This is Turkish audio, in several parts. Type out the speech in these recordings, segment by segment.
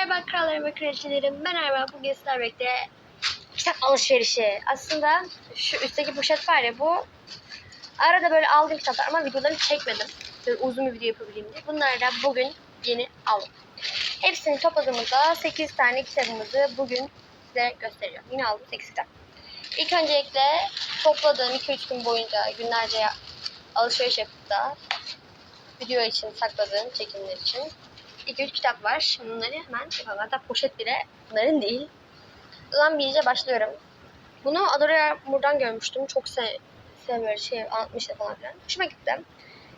Merhaba krallarım ve kraliçelerim. Ben Erva. Bugün sizlerle birlikte kitap alışverişi. Aslında şu üstteki poşet var ya bu arada böyle aldığım kitaplar ama videolarını çekmedim. Böyle uzun bir video yapabileyim diye. Bunları da bugün yeni aldım. Hepsini topladığımızda 8 tane kitabımızı bugün size göstereceğim. Yine aldım 8 kitap. İlk öncelikle topladığım 2-3 gün boyunca günlerce alışveriş yapıp da video için sakladığım çekimler için 2-3 kitap var. Şimdi bunları hemen yapalım. Hatta poşet bile bunların değil. O zaman başlıyorum. Bunu Adora Yağmur'dan görmüştüm. Çok se seviyorum. Şey anlatmıştı falan filan. Hoşuma gitti.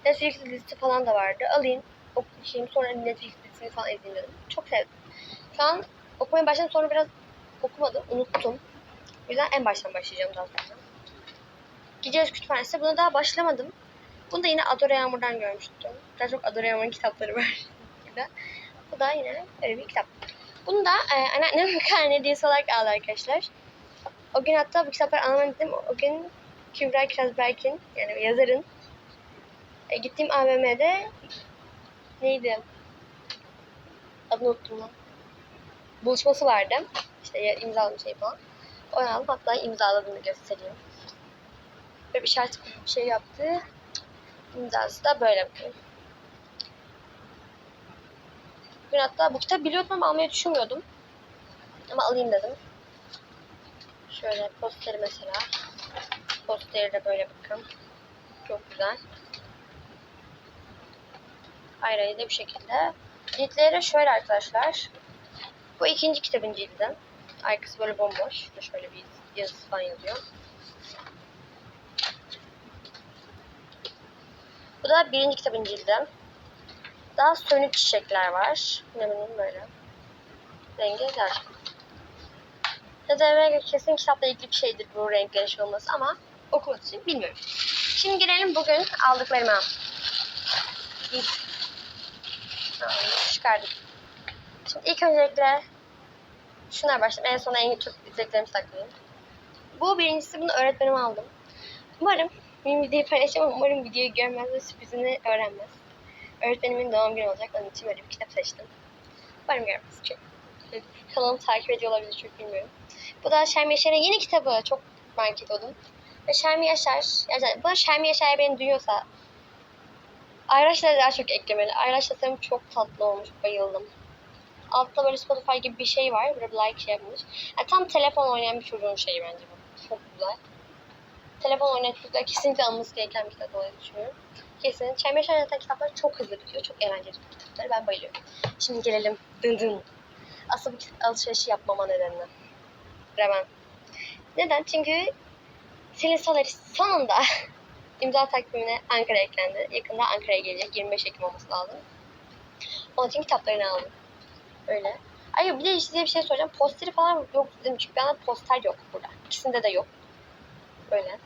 Netflix dizisi falan da vardı. Alayım, okuyayım. Sonra Netflix dizisini falan izleyeyim. Çok sevdim. Şu an okumaya başladım. Sonra biraz okumadım. Unuttum. O yüzden en baştan başlayacağım daha sonra. Gideceğiz kütüphanesi. Buna daha başlamadım. Bunu da yine Adora Yağmur'dan görmüştüm. Daha çok Adora Yağmur'un kitapları var. Burada. Bu da yine böyle bir kitap. Bunu da e, anneannem karne hediyesi olarak aldı arkadaşlar. O gün hatta bu kitapları almam dedim. O gün Kübra Kirazberk'in yani yazarın e, gittiğim AVM'de neydi? Adını unuttum lan. Buluşması vardı. İşte imzaladım şey falan. Onu aldım. Hatta imzaladığını göstereyim. Böyle bir şart bir şey yaptı. İmzası da böyle bakın. Bugün hatta bu kitabı biliyordum ama almayı düşünmüyordum. Ama alayım dedim. Şöyle posteri mesela. Posteri de böyle bakın. Çok güzel. Ayrıyı da bu şekilde. Ciltleri şöyle arkadaşlar. Bu ikinci kitabın cildi. Arkası böyle bomboş. Şöyle bir yazısı falan yazıyor. Bu da birinci kitabın cildi. Daha sönük çiçekler var. Ne bileyim böyle. Rengi güzel. Ya da kesin kitapla ilgili bir şeydir bu renklerin şey olması ama okumak için bilmiyorum. Şimdi gelelim bugün aldıklarıma. İlk çıkardık. Şimdi ilk öncelikle şunlar başlayayım. En sona en çok izlediklerimi saklayayım. Bu birincisi bunu öğretmenim aldım. Umarım benim videoyu paylaşacağım umarım videoyu görmez ve sürprizini öğrenmez. Öğretmenimin doğum günü olacak. Onun için böyle bir kitap seçtim. Umarım görmez. Çünkü kanalımı takip ediyor olabilir çok bilmiyorum. Bu da Şermi Yaşar'ın yeni kitabı. Çok merak ediyordum. Ve Şermi Yaşar, yani bu Şermi Yaşar beni duyuyorsa Ayraç'la daha çok eklemeli. Ayraç tasarımı çok tatlı olmuş. Bayıldım. Altta böyle Spotify gibi bir şey var. Böyle like şey yapmış. Yani tam telefon oynayan bir çocuğun şeyi bence bu. Çok güzel. Telefon oynayan çocuklar kesinlikle alınması gereken bir kitap olduğunu düşünüyorum. Kesin. Çember Şahin'den kitaplar çok hızlı bitiyor. Çok eğlenceli kitapları. Ben bayılıyorum. Şimdi gelelim. Dın dın. Asıl bu alışverişi yapmama nedenine. Hemen. Neden? Çünkü Selin Soler sonunda imza takvimine Ankara eklendi. Yakında Ankara'ya gelecek. 25 Ekim olması lazım. Onun için kitaplarını aldım. Öyle. Ay bir de size bir şey soracağım. Posteri falan yok dedim çünkü bende poster yok burada. İkisinde de yok. Böyle.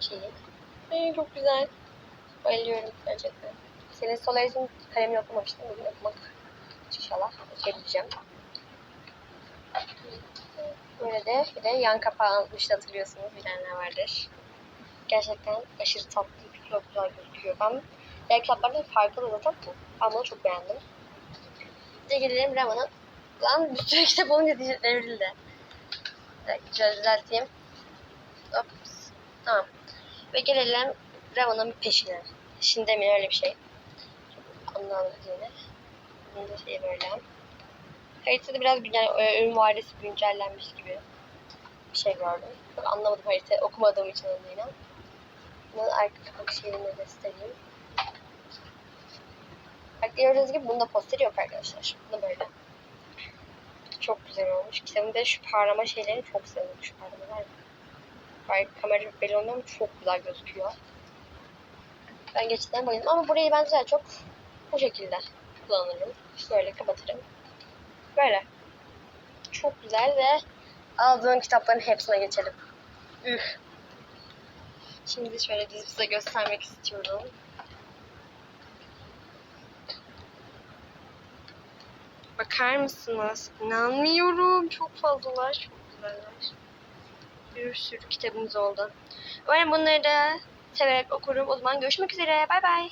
Şeyi. Ay çok güzel. Bayılıyorum gerçekten. Senin Solaris'in kalemini okumamıştım. Bugün okumak inşallah okuyabileceğim. Böyle de bir de yan kapağı almıştı hatırlıyorsunuz. Bilenler vardır. Gerçekten aşırı tatlı, çok güzel gözüküyor. Ben diğer kitaplardan farklı da zaten bunu çok beğendim. Bir de gelelim Raman'ın. Lan bir sürü kitap olunca devrildi. Şöyle düzelteyim. Ops. Tamam. Ve gelelim Ravan'ın peşine. Peşinde mi öyle bir şey. Anladım yine. Bunun da şey böyle. Haritada biraz e, ürün vadesi güncellenmiş gibi bir şey gördüm. Çok anlamadım harita okumadığım için adıyla. Bunun arka kapak şeyini göstereyim. Bak gördüğünüz gibi bunda posteri yok arkadaşlar. Bu da böyle. Çok güzel olmuş. Kitabın da şu parlama şeylerini çok sevdim. Şu parlamalar. Belki kamera belli olmuyor ama çok güzel gözüküyor. Ben geçitten bayıldım ama burayı ben daha çok bu şekilde kullanırım. Böyle kapatırım. Böyle. Çok güzel ve aldığım kitapların hepsine geçelim. Üf. Şimdi şöyle dizip size göstermek istiyorum. Bakar mısınız? İnanmıyorum. Çok fazlalar. Çok güzeller. Bir sürü kitabımız oldu. Umarım bunları da severek okurum. O zaman görüşmek üzere. Bay bay.